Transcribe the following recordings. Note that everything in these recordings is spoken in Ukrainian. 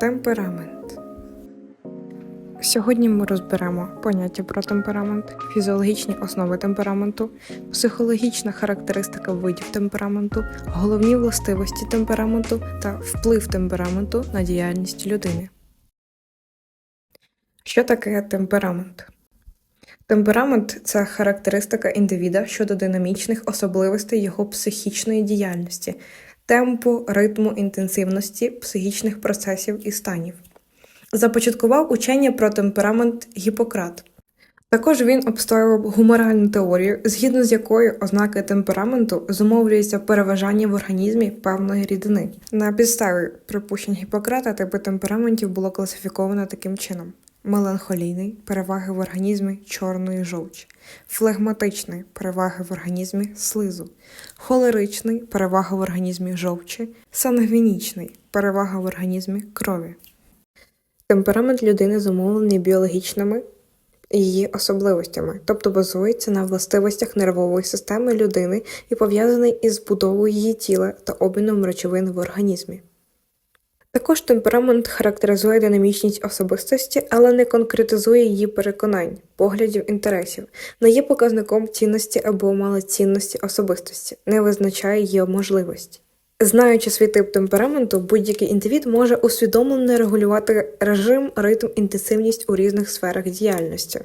Темперамент. Сьогодні ми розберемо поняття про темперамент, фізіологічні основи темпераменту, психологічна характеристика видів темпераменту, головні властивості темпераменту та вплив темпераменту на діяльність людини. Що таке темперамент? Темперамент це характеристика індивіда щодо динамічних особливостей його психічної діяльності, темпу, ритму, інтенсивності психічних процесів і станів. Започаткував учення про темперамент Гіппократ. Також він обстоював гуморальну теорію, згідно з якою ознаки темпераменту зумовлюються переважання в організмі певної рідини. На підставі припущень Гіппократа типи темпераментів було класифіковано таким чином: меланхолійний переваги в організмі чорної жовчі, флегматичний переваги в організмі слизу, холеричний перевага в організмі жовчі, сангвінічний перевага в організмі крові. Темперамент людини зумовлений біологічними її особливостями, тобто базується на властивостях нервової системи людини і пов'язаний із будовою її тіла та обміном речовин в організмі. Також темперамент характеризує динамічність особистості, але не конкретизує її переконань, поглядів, інтересів, не є показником цінності або малоцінності особистості, не визначає її можливості. Знаючи свій тип темпераменту, будь-який індивід може усвідомлено регулювати режим, ритм, інтенсивність у різних сферах діяльності.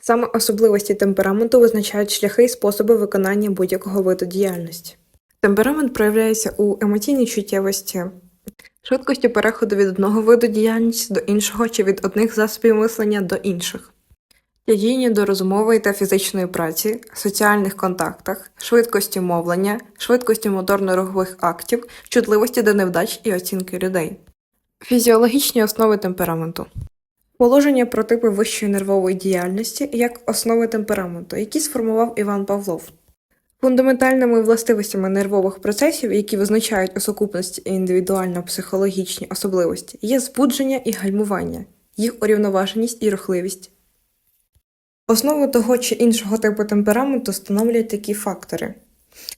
Саме особливості темпераменту визначають шляхи і способи виконання будь-якого виду діяльності. Темперамент проявляється у емоційній чуттєвості, швидкості переходу від одного виду діяльності до іншого чи від одних засобів мислення до інших. Тягіння до розмови та фізичної праці, соціальних контактах, швидкості мовлення, швидкості моторно-рухових актів, чутливості до невдач і оцінки людей. Фізіологічні основи темпераменту. Положення про типи вищої нервової діяльності як основи темпераменту, які сформував Іван Павлов. Фундаментальними властивостями нервових процесів, які визначають у сукупності індивідуально-психологічні особливості, є збудження і гальмування, їх урівноваженість і рухливість, Основу того чи іншого типу темпераменту становлять такі фактори.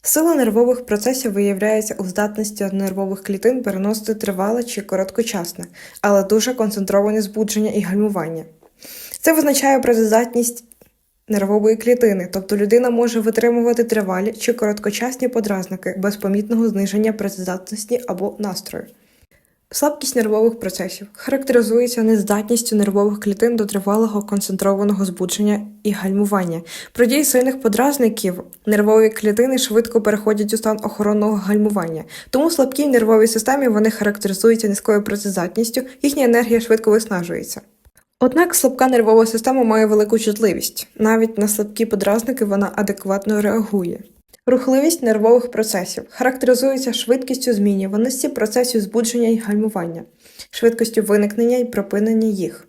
Сила нервових процесів виявляється у здатності нервових клітин переносити тривале чи короткочасне, але дуже концентроване збудження і гальмування. Це визначає працездатність нервової клітини, тобто людина може витримувати тривалі чи короткочасні подразники без помітного зниження працездатності або настрою. Слабкість нервових процесів характеризується нездатністю нервових клітин до тривалого концентрованого збудження і гальмування. При дії сильних подразників нервові клітини швидко переходять у стан охоронного гальмування, тому слабкій нервовій системі вони характеризуються низькою працездатністю, їхня енергія швидко виснажується. Однак слабка нервова система має велику чутливість. Навіть на слабкі подразники вона адекватно реагує. Рухливість нервових процесів характеризується швидкістю змінюваності процесів збудження і гальмування, швидкістю виникнення і припинення їх,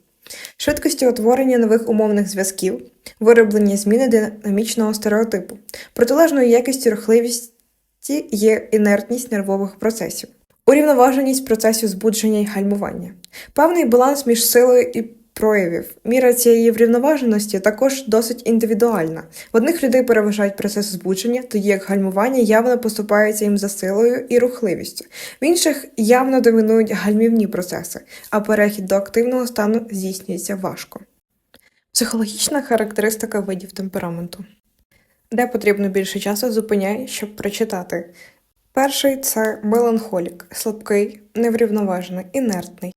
швидкістю утворення нових умовних зв'язків, вироблення зміни динамічного стереотипу, протилежною якістю рухливості є інертність нервових процесів, урівноваженість процесів збудження і гальмування, певний баланс між силою і проявів. Міра цієї врівноваженості також досить індивідуальна. В одних людей переважають процес збудження, тоді як гальмування явно поступається їм за силою і рухливістю. В інших явно домінують гальмівні процеси, а перехід до активного стану здійснюється важко. Психологічна характеристика видів темпераменту. Де потрібно більше часу, зупиняй, щоб прочитати. Перший це меланхолік, слабкий, неврівноважений, інертний.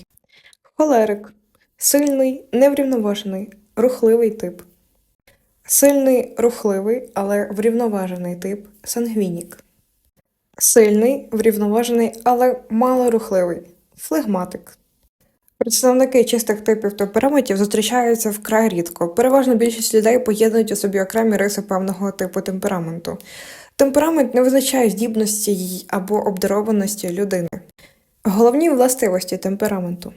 Холерик Сильний, неврівноважений, рухливий тип. Сильний, рухливий, але врівноважений тип сангвінік. Сильний, врівноважений, але малорухливий флегматик. Представники чистих типів темпераментів зустрічаються вкрай рідко. Переважно більшість людей поєднують у собі окремі риси певного типу темпераменту. Темперамент не визначає здібності або обдарованості людини. Головні властивості темпераменту.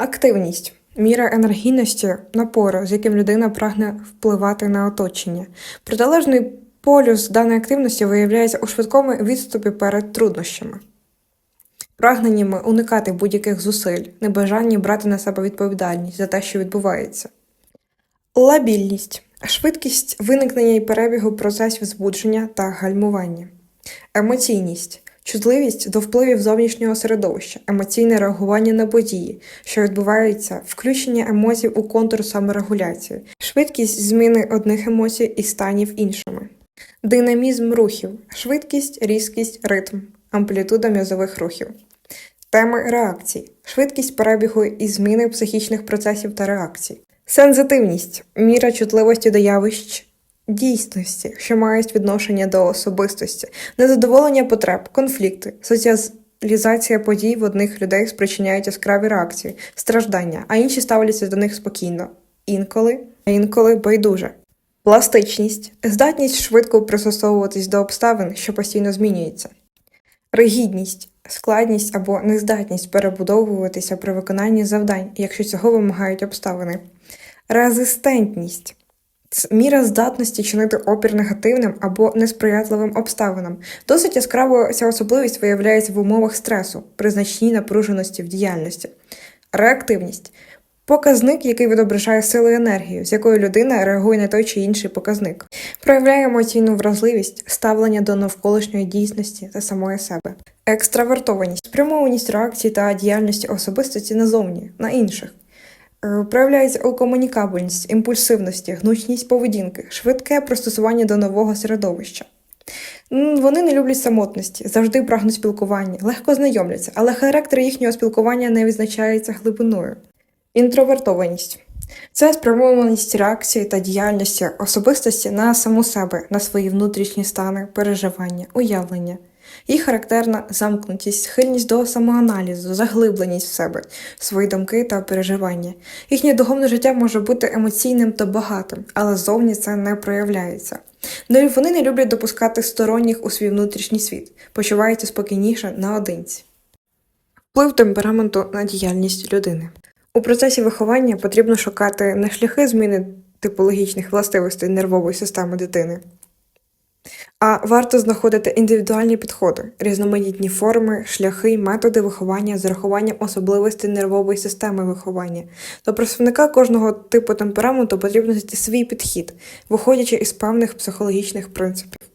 Активність міра енергійності напору, з яким людина прагне впливати на оточення. Протилежний полюс даної активності виявляється у швидкому відступі перед труднощами, прагненнями уникати будь-яких зусиль, небажанні брати на себе відповідальність за те, що відбувається. Лабільність швидкість виникнення і перебігу процесів збудження та гальмування, емоційність чутливість до впливів зовнішнього середовища, емоційне реагування на події, що відбуваються, включення емоцій у контур саморегуляції, швидкість зміни одних емоцій і станів іншими, динамізм рухів, швидкість, різкість, ритм, амплітуда м'язових рухів. Теми реакцій, швидкість перебігу і зміни психічних процесів та реакцій, сензитивність, міра чутливості до явищ дійсності, що мають відношення до особистості, незадоволення потреб, конфлікти, соціалізація подій в одних людей спричиняють яскраві реакції, страждання, а інші ставляться до них спокійно, інколи, а інколи байдуже. Пластичність здатність швидко пристосовуватись до обставин, що постійно змінюються. Ригідність складність або нездатність перебудовуватися при виконанні завдань, якщо цього вимагають обставини. Резистентність міра здатності чинити опір негативним або несприятливим обставинам. Досить яскраво ця особливість виявляється в умовах стресу, при значній напруженості в діяльності. Реактивність показник, який відображає силу і енергію, з якою людина реагує на той чи інший показник, проявляє емоційну вразливість, ставлення до навколишньої дійсності та самої себе. Екстравертованість, спрямованість реакції та діяльності особистості назовні, на інших. Проявляється у комунікабельність, імпульсивності, гнучність поведінки, швидке пристосування до нового середовища. Вони не люблять самотності, завжди прагнуть спілкування, легко знайомляться, але характер їхнього спілкування не відзначається глибиною. Інтровертованість це спрямованість реакції та діяльності особистості на саму себе, на свої внутрішні стани, переживання, уявлення. Їх характерна замкнутість, схильність до самоаналізу, заглибленість в себе, свої думки та переживання. Їхнє духовне життя може бути емоційним та багатим, але зовні це не проявляється. Вони не люблять допускати сторонніх у свій внутрішній світ, почуваються спокійніше наодинці. Вплив темпераменту на діяльність людини. У процесі виховання потрібно шукати не шляхи зміни типологічних властивостей нервової системи дитини, а варто знаходити індивідуальні підходи, різноманітні форми, шляхи методи виховання з урахуванням особливостей нервової системи виховання. До представника кожного типу темпераменту потрібно знайти свій підхід, виходячи із певних психологічних принципів.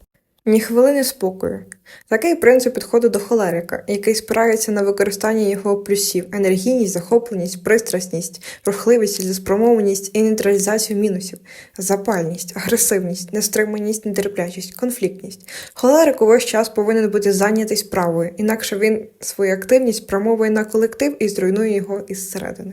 Ні хвилини спокою. Такий принцип підходу до холерика, який спирається на використання його плюсів: енергійність, захопленість, пристрасність, рухливість, цілеспрямованість і нейтралізацію мінусів, запальність, агресивність, нестриманість, нетерплячість, конфліктність. Холерик увесь час повинен бути зайнятий справою, інакше він свою активність спрямовує на колектив і зруйнує його із середини.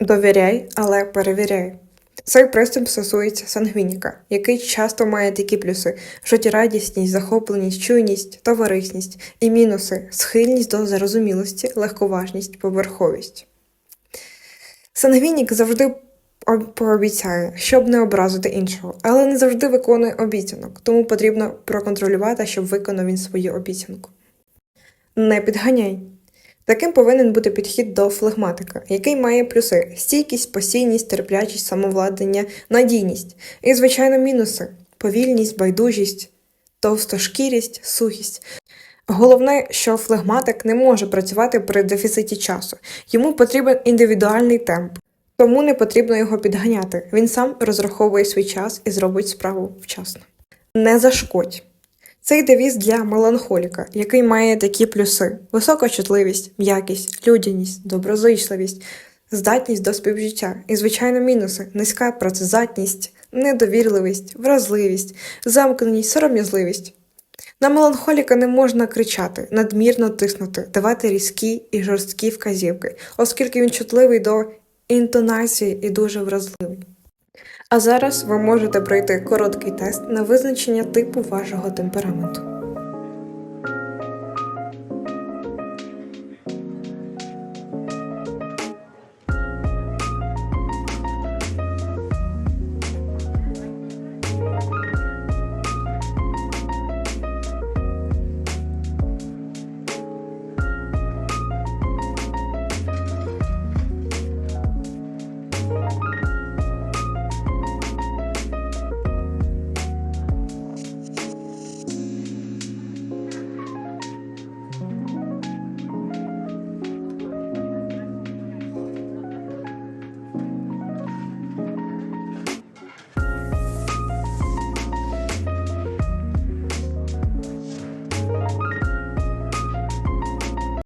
Довіряй, але перевіряй. Цей принцип стосується сангвініка, який часто має такі плюси: життєрадісність, захопленість, чуйність, товарисність і мінуси, схильність до зарозумілості, легковажність, поверховість. Сангвінік завжди пообіцяє, щоб не образити іншого, але не завжди виконує обіцянок, тому потрібно проконтролювати, щоб виконав він свою обіцянку. Не підганяй. Таким повинен бути підхід до флегматика, який має плюси: стійкість, постійність, терплячість, самовладання, надійність і, звичайно, мінуси повільність, байдужість, товстошкірість, сухість. Головне, що флегматик не може працювати при дефіциті часу, йому потрібен індивідуальний темп, тому не потрібно його підганяти. Він сам розраховує свій час і зробить справу вчасно. Не зашкодь. Цей девіз для меланхоліка, який має такі плюси: висока чутливість, м'якість, людяність, доброзичливість, здатність до співжиття і, звичайно, мінуси: низька працездатність, недовірливість, вразливість, замкненість, сором'язливість. На меланхоліка не можна кричати, надмірно тиснути, давати різкі і жорсткі вказівки, оскільки він чутливий до інтонації і дуже вразливий. А зараз ви можете пройти короткий тест на визначення типу вашого темпераменту.